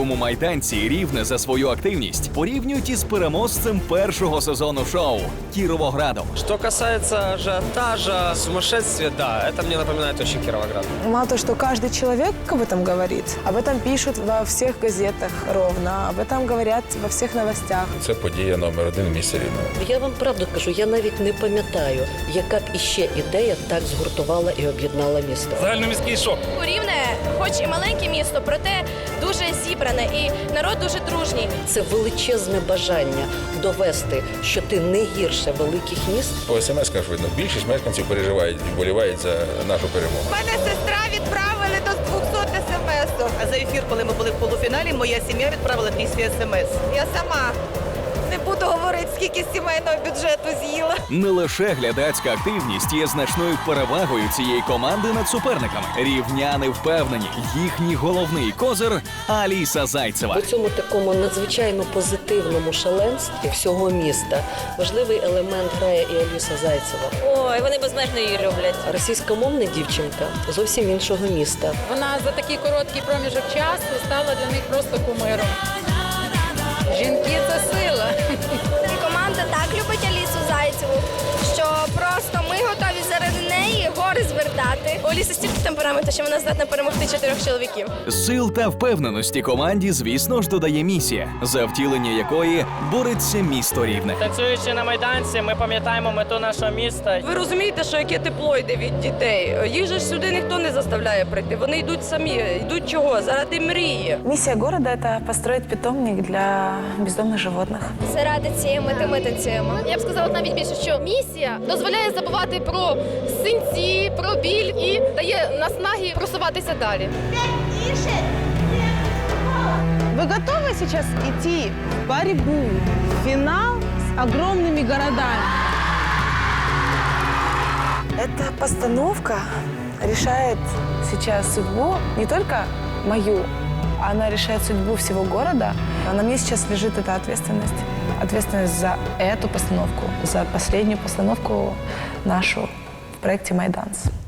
якому майданці рівне за свою активність порівнюють із переможцем першого сезону шоу Кіровоградом. Что касается ажиотажа, сумасшествия, да, это мне напоминает очень Кировоград. Мало того, что каждый человек об этом говорит, об этом пишут во всех газетах ровно, об этом говорят во всех новостях. Це подія номер один в місті Рівне. Я вам правду кажу, я навіть не пам'ятаю, яка б іще ідея так згуртувала і об'єднала місто. Загальноміський шок. Рівне, хоч і маленьке місто, проте дуже зібране і народ дуже дружній. Це величезне бажання довести, що ти не гірше великих міст. По смс-ках видно, більшість мешканців переживають і вболівають за нашу перемогу. Мене сестра відправили до 200 смс. А за ефір, коли ми були в полуфіналі, моя сім'я відправила 200 смс. Я сама буду говорити, скільки сімейного бюджету з'їла. Не лише глядацька активність є значною перевагою цієї команди над суперниками. Рівняни впевнені, їхній головний козир Аліса Зайцева. У цьому такому надзвичайно позитивному шаленстві всього міста важливий елемент грає і Аліса Зайцева. Ой, вони безмежно її люблять. Російськомовна дівчинка зовсім іншого міста. Вона за такий короткий проміжок часу стала для них просто кумиром. Зайцеву, що просто ми готові заради неї гори звертати. У Аліси стільки темпераменту, що вона здатна перемогти чотирьох чоловіків. Сил та впевненості команді, звісно ж, додає місія, за втілення якої бореться місто рівне. Танцюючи на майданці, ми пам'ятаємо мету нашого міста. Ви розумієте, що яке тепло йде від дітей? Їх же ж сюди ніхто не заставляє прийти. Вони йдуть самі. Йдуть чого? Заради мрії. Миссия города – это построить питомник для бездомных животных. Заради цієї мети ми танцюємо. Я б сказала навіть більше, що місія дозволяє забувати про синці, про біль і дає наснаги просуватися далі. Вы готовы сейчас идти в борьбу, в финал с огромными городами? Эта постановка решает сейчас судьбу не только мою, она решает судьбу всего города. А на мне сейчас лежит эта ответственность. Ответственность за эту постановку, за последнюю постановку нашу в проекте «Майданс».